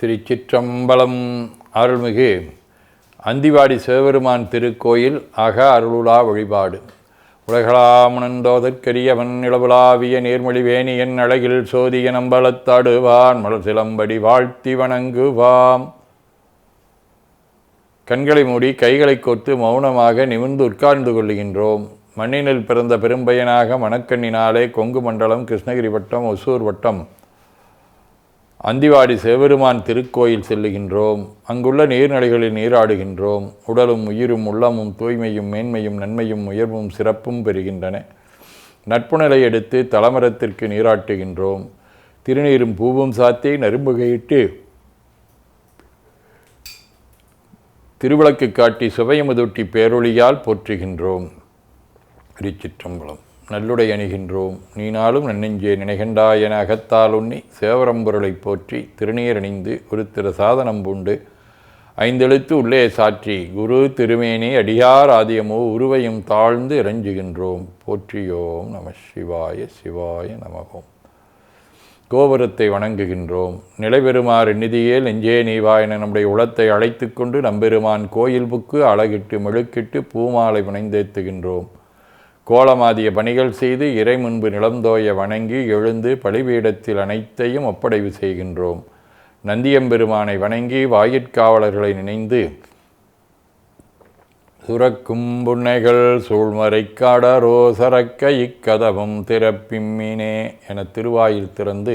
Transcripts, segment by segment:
திருச்சிற்றம்பலம் அருள்மிகு அந்திவாடி சிவபெருமான் திருக்கோயில் அக அருளுலா வழிபாடு. உலகளாமணந்தோதற்கரியவன் நிலவுலாவிய நீர்மொழி வேணியன் அழகில் சோதிய நம்பலத்தாடுவான் மலர் சிலம்படி வாழ்த்தி வணங்குவாம். கண்களை மூடி கைகளை கோத்து மௌனமாக நிமிர்ந்து உட்கார்ந்து கொள்கின்றோம் மண்ணினில் பிறந்த பெரும்பயனாக மணக்கண்ணினாலே கொங்கு மண்டலம் கிருஷ்ணகிரி வட்டம் ஒசூர் வட்டம் அந்திவாடி சிவபெருமான் திருக்கோயில் செல்லுகின்றோம். அங்குள்ள நீர்நிலைகளில் நீராடுகின்றோம். உடலும் உயிரும் உள்ளமும் தூய்மையும் மேன்மையும் நன்மையும் உயர்வும் சிறப்பும் பெறுகின்றன. நட்புநிலை எடுத்து தலமரத்திற்கு நீராட்டுகின்றோம். திருநீரும் பூவும் சாத்தி நரும்புகையிட்டு திருவிளக்கு காட்டி சுவையமுதொட்டி பேரொழியால் போற்றுகின்றோம். திருச்சிற்றம்பலம். நல்லுடை அணிகின்றோம். நீ நாளும் நன்னெஞ்சே நினைகின்றாய் என அகத்தால் உண்ணி சேவரம்பொருளை போற்றி திருநீர் அணிந்து ஒரு திரு சாதனம் பூண்டு. ஐந்தெழுத்து உள்ளே சாற்றி குரு திருமேனி அடியார் ஆதியமோ உருவையும் தாழ்ந்து இறஞ்சுகின்றோம். போற்றியோம் நம சிவாய சிவாய நமகோம். கோபுரத்தை வணங்குகின்றோம். நிலைபெறுமாறு நிதியே நெஞ்சே நீவா என நம்முடைய உளத்தை அழைத்து கொண்டு நம்பெருமான் கோயில் புக்கு அழகிட்டு மெழுக்கிட்டு பூமாலை புனைந்தேத்துகின்றோம். கோலமாதிய பணிகள் செய்து இறை முன்பு நிலந்தோய வணங்கி எழுந்து பலிபீடத்தில் அனைத்தையும் ஒப்படைவு செய்கின்றோம். நந்தியம்பெருமானை வணங்கி வாயிற்காவலர்களை நினைந்து சுரக்கும் புன்னைகள் சூழ்மறை காடரோ சரக்க இக்கதவும் திறப்பிம்மினே என திருவாயில் திறந்து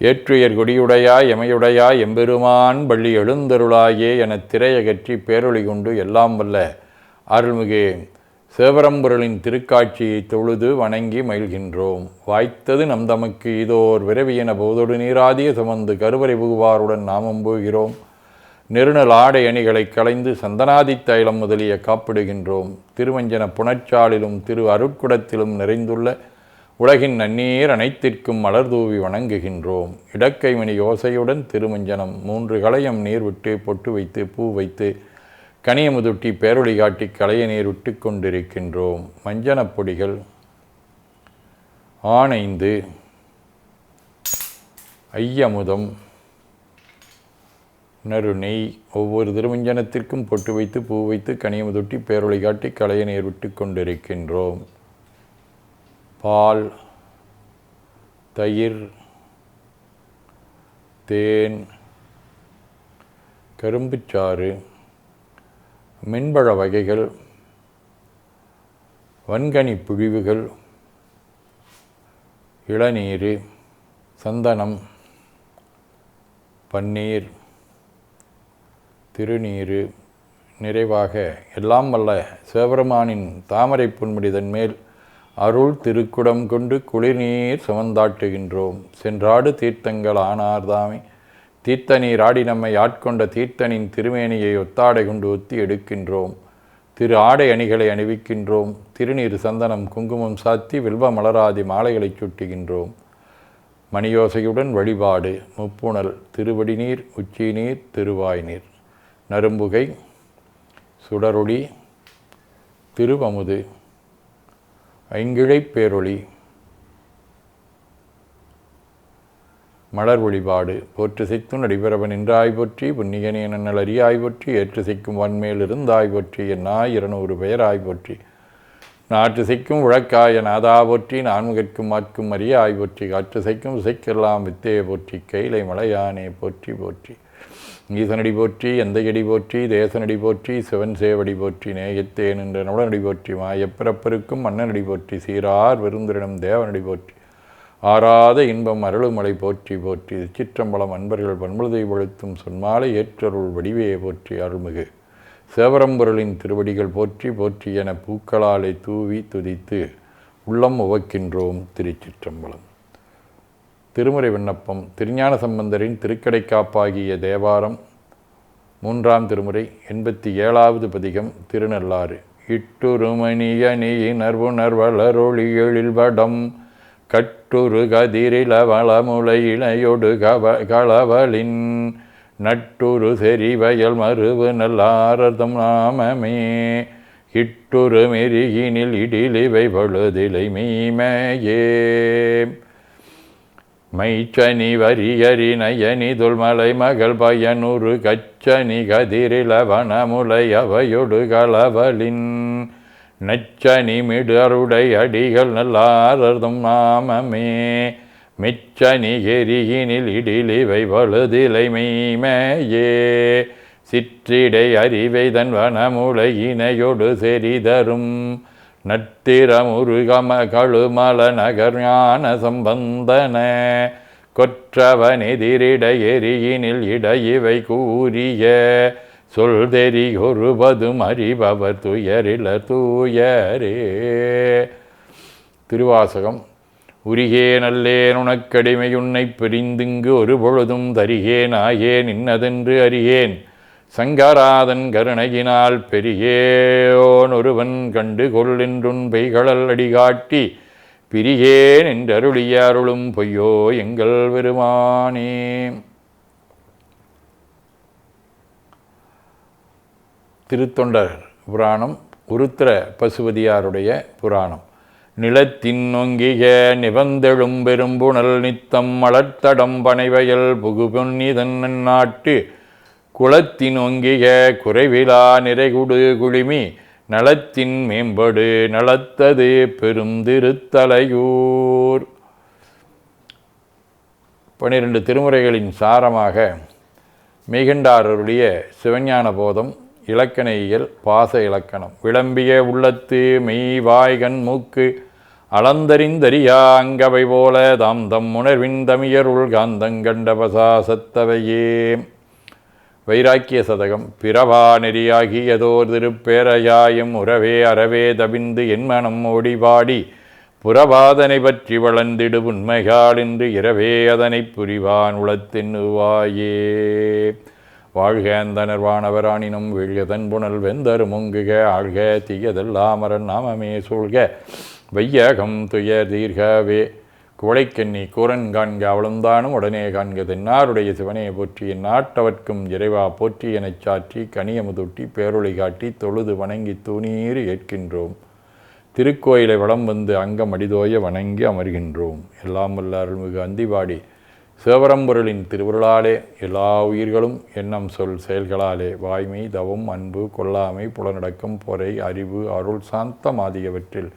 ஏற்றுயர் கொடியுடையாய் எமையுடையாய் எம்பெருமான் பள்ளி எழுந்தருளாயே என திரையகற்றி பேரொளி கொண்டு எல்லாம் வல்ல அருள்மிகு சிவபரம்பொருளின் திருக்காட்சியை தொழுது வணங்கி மகிழ்கின்றோம். வாய்த்தது நம் தமக்கு இதோர் விரவியன போதொடு நீராதிய சுமந்து கருவறை புகுவாருடன் நாமம் போகிறோம். நெருநல் ஆடை அணிகளை களைந்து சந்தனாதி தைலம் முதலிய காப்பிடுகின்றோம். திருவஞ்சன புணச்சாலிலும் திரு அருட்குடத்திலும் நிறைந்துள்ள உலகின் நன்னீர் அனைத்திற்கும் மலர் தூவி வணங்குகின்றோம். இடக்கைமணி யோசையுடன் திருமஞ்சனம் மூன்று களையம் நீர் விட்டு பொட்டு வைத்து பூ வைத்து கனியமுதுட்டி பேரொளி காட்டி களைய நீர் விட்டு கொண்டிருக்கின்றோம். மஞ்சனப் பொடிகள் ஆனைந்து ஐயமுதம் நறு நெய் ஒவ்வொரு திருமஞ்சனத்திற்கும் பொட்டு வைத்து பூ வைத்து கனியமுதொட்டி பேரொளி காட்டி களைய நீர் விட்டு கொண்டிருக்கின்றோம். பால் தயிர் தேன் கரும்புச்சாறு மென்பழ வகைகள் வன்கனி பிழிவுகள் இளநீர் சந்தனம் பன்னீர் திருநீர் நிறைவாக எல்லாம் வல்ல சிவபெருமானின் தாமரை புன்முடிதன் மேல் அருள் திருக்குடம் கொண்டு குளிர்நீர் சுமந்தாட்டுகின்றோம். சென்றாடு தீர்த்தங்கள் ஆனார்தாமே. தீர்த்த ஆடி நம்மை ஆட்கொண்ட தீர்த்தனின் திருமேனியை ஒத்தாடை கொண்டு ஒத்தி எடுக்கின்றோம். திரு ஆடை அணிகளை அணிவிக்கின்றோம். திருநீர் சந்தனம் குங்குமம் சாத்தி வில்வ மலராதி மாலைகளை சுட்டுகின்றோம். மணியோசையுடன் வழிபாடு முப்புணல் திருவடி நீர் உச்சி நீர் திருவாய் நீர். நரும்புகை சுடரொளி திருவமுது ஐங்கிழைப் பேரொளி மலர் வழிபாடு போற்று சிக்கும் நடிபரவன் நின்றாய் போற்றி புன்னியனே நன்னல் அறியாய் போற்றி ஏற்று சிக்கும் வன்மேல் இருந்தாய் போற்றி என்னாய் இருநூறு பெயராய் போற்றி. நாற்று சிக்கும் உழக்காய நாதா போற்றி நான்முகற்கும் மாற்கும் அறியாய் போற்றி காற்று செய்க்கும் இசைக்கெல்லாம் வித்தே போற்றி கைலை மலையானே போற்றி போற்றி. ஈசனடி போற்றி எந்தையடி போற்றி தேசனடி போற்றி சிவன் சேவடி போற்றி நேயத்தேன் என்ற நவடனடி போற்றி மாயப்பிறப்பருக்கும் மன்னனடி போற்றி சீரார் விருந்திரிடம் தேவனடி போற்றி. ஆறாத இன்பம் அருளுமலை போற்றி போற்றி. சிற்றம்பலம் அன்பர்கள் பன்முழுதை வழுத்தும் சொன்மாலை ஏற்றருள் வடிவையை போற்றி அருள்மிகு. சேவரம்பொருளின் திருவடிகள் போற்றி போற்றி என பூக்களாலை தூவி துதித்து உள்ளம் உவக்கின்றோம் திருச்சிற்றம்பலம். திருமுறை விண்ணப்பம் திருஞான சம்பந்தரின் திருக்கடைக்காப்பாகிய தேவாரம் மூன்றாம் திருமுறை எண்பத்தி ஏழாவது பதிகம் திருநள்ளாறு. இட்டுருமணியணியினர் நீயினர் வளரொளி வடம் கட்டுரு கதிரில வளமுலை இணையொடு கவ களவலின் நட்டுரு செறிவயல் மருவு நல்லாரதம் நாமமே. இட்டுரு மெருகினில் இடிலிவை பழுதிலை மீமையே. மைச்சனி வரியரி நயனி துல்மலை மகள் பயனுறு கச்சனி கதிரில வனமுலை அவையொடு களவலின் நச்சனி மிடருடை அடிகள் நல்லாரதும் நாமமே மிச்சனி எரியினில் இடிலிவை வலுதிலை மெய்மையே. சிற்றிடை அறிவை தன் வனமுலை இணையொடு செறிதரும். நத்திரமுருகம கழுமல நகர் ஞான சம்பந்தன. கொற்றவன் எதிரிட எரியினில் இடையிவை கூறிய. சொல் தெரி ஒருபதும் அறிபவர் துயரில தூயரே. திருவாசகம் உரிகே நல்லேன் உனக்கடிமை உன்னை பிரிந்துங்கு ஒரு பொழுதும் தருகேன் ஆயேன் இன்னதென்று அறியேன். சங்கராதன் கருணையினால் பெரியேன் ஒருவன் கண்டு கொள்ளென்றுன் பெய்களல் அடிகாட்டி பிரியேன் என்றருளிய அருளும் பொய்யோ எங்கள் பெருமானே. திருத்தொண்டர் புராணம் உருத்திர பசுபதியாருடைய புராணம். நிலத்தின் நொங்கிக நிபந்தெழும் பெரும்புணல் நித்தம் மலர்த்தடம் பனைவயல் புகுபொன்னிதன் நாட்டு குளத்தின் ஒங்கிய குறைவிலா நிறைகுடு குழிமி நலத்தின் மேம்படு நலத்தது பெருந்திருத்தலையூர். பனிரெண்டு திருமுறைகளின் சாரமாக மிகண்டாரருடைய சிவஞான போதம் இலக்கண இயல் பாச இலக்கணம். விளம்பிய உள்ளத்து மெய் வாய்கண் மூக்கு அளந்தறிந்தறியா அங்கவை போல தாம் தம் உணர்வின் தமியர் உள்காந்தங்கண்டபசாசத்தவையே வைராக்கிய சதகம் பிறவா நெறியாகியதோர் திருப்பேரையாயும் உறவே அறவே தவிந்து என் மனம் ஓடிபாடி புறவாதனை பற்றி வளர்ந்திடு உண்மைகால் என்று இரவே அதனை புரிவான் உளத்தென்னுவாயே. வாழ்க அந்த நிர்வாணவராணினும் புனல் வெந்தரு முங்குக ஆழ்க தீயதெல்லாமரன் நாமமே சூழ்க. வையகம் துயர் தீர்கவே. குவளைக்கண்ணி கூரன் காண்க அவளுந்தானும் உடனே காண்க தென்னாருடைய சிவனையை போற்றி என் நாட்டவர்க்கும் இறைவா போற்றி எனச் சாற்றி கனியமுதொட்டி பேரொளி காட்டி தொழுது வணங்கி தூணீர் ஏற்கின்றோம். திருக்கோயிலை வளம் வந்து அங்கம் அடிதோய வணங்கி அமர்கின்றோம். எல்லாம் வல்ல அருள்மிகு அந்திபாடி சிவபரம்பொருளின் திருவுருளாலே எல்லா உயிர்களும் எண்ணம் சொல் செயல்களாலே வாய்மை தவம் அன்பு கொல்லாமை புலனடக்கம் பொறை அறிவு அருள் சாந்தம் ஆகியவற்றில்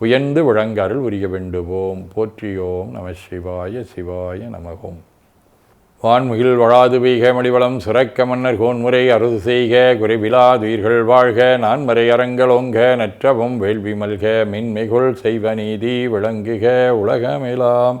உயர்ந்து விளங்காரில் உரிய வேண்டுவோம். போற்றியோம் நம சிவாய சிவாய நமகோம். வான்முகில் வழாது பெய்க மடிவளம் சுரக்க மன்னர் கோன்முறை அறுது செய்க குறைவிலாதுயிர்கள் வாழ்க நான்மறை அரங்கலோங்க நற்றவும் வேள்வி மல்க மின்மிகுள் செய்வ நீதி விளங்குக உலகமேலாம்